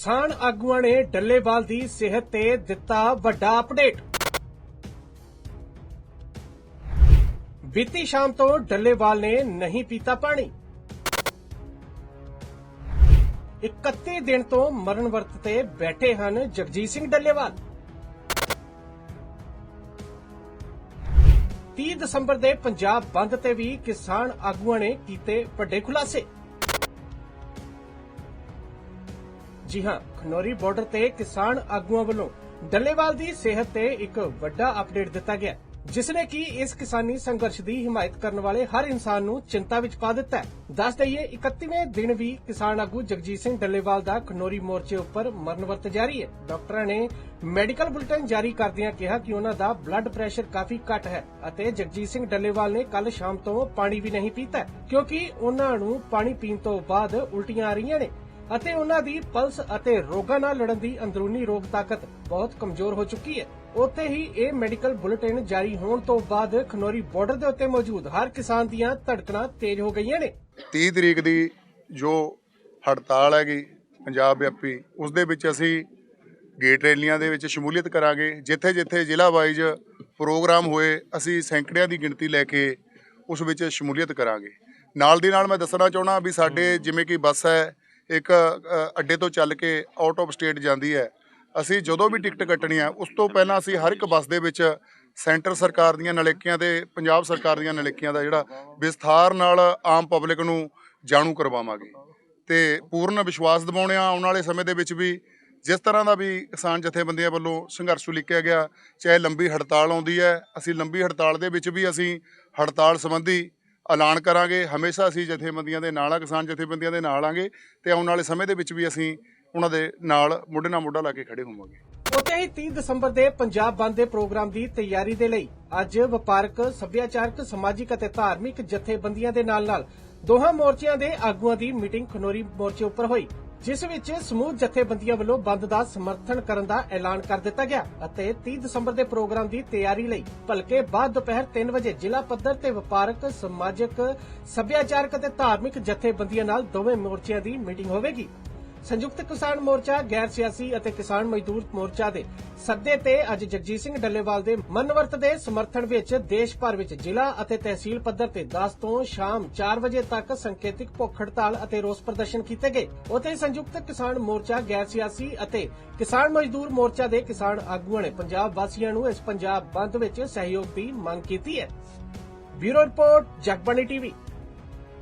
ਕਿਸਾਨ ਆਗੂਆਂ ਨੇ ਡੱਲੇਵਾਲ ਦੀ ਸਿਹਤ ਤੇ ਦਿੱਤਾ ਵੱਡਾ ਅਪਡੇਟ ਬੀਤੀ ਸ਼ਾਮ ਤੋਂ ਡੱਲੇਵਾਲ ਨੇ ਨਹੀਂ ਪੀਤਾ ਪਾਣੀ। 31 ਦਿਨ ਤੋਂ ਮਰਨ ਵਰਤ ਤੇ ਬੈਠੇ ਹਨ ਜਗਜੀਤ ਸਿੰਘ ਡੱਲੇਵਾਲ। 30 ਦਸੰਬਰ ਦੇ ਪੰਜਾਬ ਬੰਦ ਤੇ ਵੀ ਕਿਸਾਨ ਆਗੂਆਂ ਨੇ ਕੀਤੇ ਵੱਡੇ ਖੁਲਾਸੇ। ਜੀ ਹਾਂ, ਖਨੌਰੀ ਬਾਰਡਰ ਤੇ ਕਿਸਾਨ ਆਗੂਆਂ ਵੱਲੋਂ ਡੱਲੇਵਾਲ ਦੀ ਸਿਹਤ ਤੇ ਇੱਕ ਵੱਡਾ ਅਪਡੇਟ ਦਿੱਤਾ ਗਿਆ, ਜਿਸ ਨੇ ਕਿ ਇਸ ਕਿਸਾਨੀ ਸੰਘਰਸ਼ ਦੀ ਹਮਾਇਤ ਕਰਨ ਵਾਲੇ ਹਰ ਇਨਸਾਨ ਨੂੰ ਚਿੰਤਾ ਵਿੱਚ ਪਾ ਦਿੱਤਾ ਹੈ। ਦੱਸ ਦਈਏ 31ਵੇਂ ਦਿਨ ਵੀ ਕਿਸਾਨ ਆਗੂ ਜਗਜੀਤ ਸਿੰਘ ਡੱਲੇਵਾਲ ਦਾ ਖਨੌਰੀ ਮੋਰਚੇ ਉੱਪਰ ਮਰਨ ਵਰਤ ਜਾਰੀ ਹੈ। ਡਾਕਟਰਾਂ ਨੇ ਮੈਡੀਕਲ ਬੁਲੇਟਿਨ ਜਾਰੀ ਕਰਦਿਆਂ ਕਿਹਾ ਕਿ ਉਹਨਾਂ ਦਾ ਬਲੱਡ ਪ੍ਰੈਸ਼ਰ ਕਾਫੀ ਘੱਟ ਹੈ ਅਤੇ ਜਗਜੀਤ ਸਿੰਘ ਡੱਲੇਵਾਲ ਨੇ ਕੱਲ ਸ਼ਾਮ ਤੋਂ ਪਾਣੀ ਵੀ ਨਹੀਂ ਪੀਤਾ, ਕਿਉਂਕਿ ਉਹਨਾਂ ਨੂੰ ਪਾਣੀ ਪੀਣ ਤੋਂ ਬਾਅਦ ਉਲਟੀਆਂ ਆ ਰਹੀਆਂ ਨੇ। ਅਤੇ ਉਹਨਾਂ ਦੀ ਪਲਸ ਅਤੇ ਰੋਗਾਂ ਨਾਲ ਲੜਨ ਦੀ ਅੰਦਰੂਨੀ ਰੋਗ ਤਾਕਤ ਬਹੁਤ ਕਮਜ਼ੋਰ ਹੋ ਚੁੱਕੀ ਹੈ। ਉੱਥੇ ਹੀ ਇਹ ਮੈਡੀਕਲ ਬੁਲੇਟਿਨ ਜਾਰੀ ਹੋਣ ਤੋਂ ਬਾਅਦ ਖਨੌਰੀ ਬਾਰਡਰ ਦੇ ਉੱਤੇ ਮੌਜੂਦ ਹਰ ਕਿਸਾਨ ਦੀਆਂ ਧੜਕਣਾਂ ਤੇਜ਼ ਹੋ ਗਈਆਂ ਨੇ। 30 ਤਰੀਕ ਦੀ ਜੋ ਹੜਤਾਲ ਹੈਗੀ ਪੰਜਾਬ ਵਿਆਪੀ ਉਸ ਦੇ ਵਿੱਚ ਅਸੀਂ ਗੇਟ ਰੈਲੀਆਂ ਦੇ ਵਿੱਚ ਸ਼ਮੂਲੀਅਤ ਕਰਾਂਗੇ। ਜਿੱਥੇ ਜਿੱਥੇ ਜ਼ਿਲ੍ਹਾ ਵਾਈਜ਼ ਪ੍ਰੋਗਰਾਮ ਹੋਏ, ਅਸੀਂ ਸੈਂਕੜਿਆਂ ਦੀ ਗਿਣਤੀ ਲੈ ਕੇ ਉਸ ਵਿੱਚ ਸ਼ਮੂਲੀਅਤ ਕਰਾਂਗੇ। ਨਾਲ ਦੀ ਨਾਲ ਮੈਂ ਦੱਸਣਾ ਚਾਹੁੰਦਾ ਵੀ ਸਾਡੇ ਜਿਵੇਂ ਕਿ ਬੱਸ ਹੈ ਇੱਕ ਅੱਡੇ ਤੋਂ ਚੱਲ ਕੇ ਆਊਟ ਆਫ ਸਟੇਟ ਜਾਂਦੀ ਹੈ। ਅਸੀਂ ਜਦੋਂ ਵੀ ਟਿਕਟ ਕੱਟਣੀ ਹੈ, ਉਸ ਤੋਂ ਪਹਿਲਾਂ ਅਸੀਂ ਹਰ ਇੱਕ ਬੱਸ ਦੇ ਵਿੱਚ ਸੈਂਟਰ ਸਰਕਾਰ ਦੀਆਂ ਨਲੇਕੀਆਂ ਤੇ ਪੰਜਾਬ ਸਰਕਾਰ ਦੀਆਂ ਨਲੇਕੀਆਂ ਦਾ ਜਿਹੜਾ ਵਿਸਥਾਰ ਨਾਲ ਆਮ ਪਬਲਿਕ ਨੂੰ ਜਾਣੂ ਕਰਵਾਵਾਂਗੇ। ਤੇ ਪੂਰਨ ਵਿਸ਼ਵਾਸ ਦਿਵਾਉਣੇ ਆ, ਆਉਣ ਵਾਲੇ ਸਮੇਂ ਦੇ ਵਿੱਚ ਵੀ ਜਿਸ ਤਰ੍ਹਾਂ ਦਾ ਵੀ ਕਿਸਾਨ ਜਥੇਬੰਦੀਆਂ ਵੱਲੋਂ ਸੰਘਰਸ਼ ਲਿਖਿਆ ਗਿਆ, ਚਾਹੇ ਲੰਬੀ ਹੜਤਾਲ ਆਉਂਦੀ ਹੈ, ਅਸੀਂ ਲੰਬੀ ਹੜਤਾਲ ਦੇ ਵਿੱਚ ਵੀ ਅਸੀਂ ਹੜਤਾਲ ਸੰਬੰਧੀ ਐਲਾਨ ਕਰਾਂਗੇ। ਹਮੇਸ਼ਾ ਅਸੀਂ ਜਥੇਬੰਦੀਆਂ ਦੇ ਨਾਲ ਆ, ਕਿਸਾਨ ਜਥੇਬੰਦੀਆਂ ਦੇ ਨਾਲ ਆਂਗੇ ਤੇ ਆਉਣ ਵਾਲੇ ਸਮੇਂ ਦੇ ਵਿੱਚ ਵੀ ਅਸੀਂ ਉਹਨਾਂ ਦੇ ਨਾਲ ਮੋਢੇ ਨਾਲ ਮੋਢਾ ਲਾ ਕੇ ਖੜੇ ਹੋਵਾਂਗੇ। ਉੱਥੇ ਹੀ 30 ਦਸੰਬਰ ਦੇ ਪੰਜਾਬ ਬੰਦ ਦੇ ਪ੍ਰੋਗਰਾਮ ਦੀ ਤਿਆਰੀ ਦੇ ਲਈ ਅੱਜ ਵਪਾਰਕ, ਸੱਭਿਆਚਾਰਕ, ਸਮਾਜਿਕ ਅਤੇ ਧਾਰਮਿਕ ਜਥੇਬੰਦੀਆਂ ਦੇ ਨਾਲ-ਨਾਲ ਦੋਹਾਂ ਮੋਰਚਿਆਂ ਦੇ ਆਗੂਆਂ ਦੀ ਮੀਟਿੰਗ ਖਨੋਰੀ ਮੋਰਚੇ ਉੱਪਰ ਹੋਈ। ਜਿਸ ਵਿੱਚ ਸਮੂਹ ਜਥੇਬੰਦੀਆਂ ਵੱਲੋਂ ਬੰਦ ਦਾ ਸਮਰਥਨ ਕਰਨ ਦਾ ਐਲਾਨ ਕਰ ਦਿੱਤਾ ਗਿਆ ਅਤੇ 30 ਦਸੰਬਰ ਦੇ ਪ੍ਰੋਗਰਾਮ ਦੀ ਤਿਆਰੀ ਲਈ ਭਲਕੇ ਬਾਅਦ ਦੁਪਹਿਰ 3 ਵਜੇ ਜ਼ਿਲ੍ਹਾ ਪੱਧਰ ਤੇ ਵਪਾਰਕ, ਸਮਾਜਿਕ, ਸੱਭਿਆਚਾਰਕ ਅਤੇ ਧਾਰਮਿਕ ਜਥੇਬੰਦੀਆਂ ਨਾਲ ਦੋਵੇਂ ਮੋਰਚਿਆਂ ਦੀ ਮੀਟਿੰਗ ਹੋਵੇਗੀ। ਸੰਯੁਕਤ ਕਿਸਾਨ ਮੋਰਚਾ, ਗੈਰ ਸਿਆਸੀ ਅਤੇ ਕਿਸਾਨ ਮਜ਼ਦੂਰ ਮੋਰਚਾ ਦੇ ਸੱਦੇ ਤੇ ਅੱਜ ਜਗਜੀਤ ਸਿੰਘ ਡੱਲੇਵਾਲ ਦੇ ਮਨਵਰਤ ਦੇ ਸਮਰਥਨ ਵਿੱਚ ਦੇਸ਼ ਭਰ ਵਿੱਚ ਜ਼ਿਲ੍ਹਾ ਅਤੇ ਤਹਿਸੀਲ ਪੱਧਰ ਤੇ 10 ਤੋਂ ਸ਼ਾਮ 4 ਵਜੇ ਤੱਕ ਸੰਕੇਤਿਕ ਭੁੱਖ ਹੜਤਾਲ ਅਤੇ ਰੋਸ ਪ੍ਰਦਰਸ਼ਨ ਕੀਤੇ ਗਏ। ਉੱਥੇ ਸੰਯੁਕਤ ਕਿਸਾਨ ਮੋਰਚਾ, ਗੈਰ ਸਿਆਸੀ ਅਤੇ ਕਿਸਾਨ ਮਜ਼ਦੂਰ ਮੋਰਚਾ ਦੇ ਕਿਸਾਨ ਆਗੂਆਂ ਨੇ ਪੰਜਾਬ ਵਾਸੀਆਂ ਨੂੰ ਇਸ ਪੰਜਾਬ ਬੰਦ ਵਿੱਚ ਸਹਿਯੋਗ ਦੀ ਮੰਗ ਕੀਤੀ ਹੈ। Bureau report, Jagbani TV.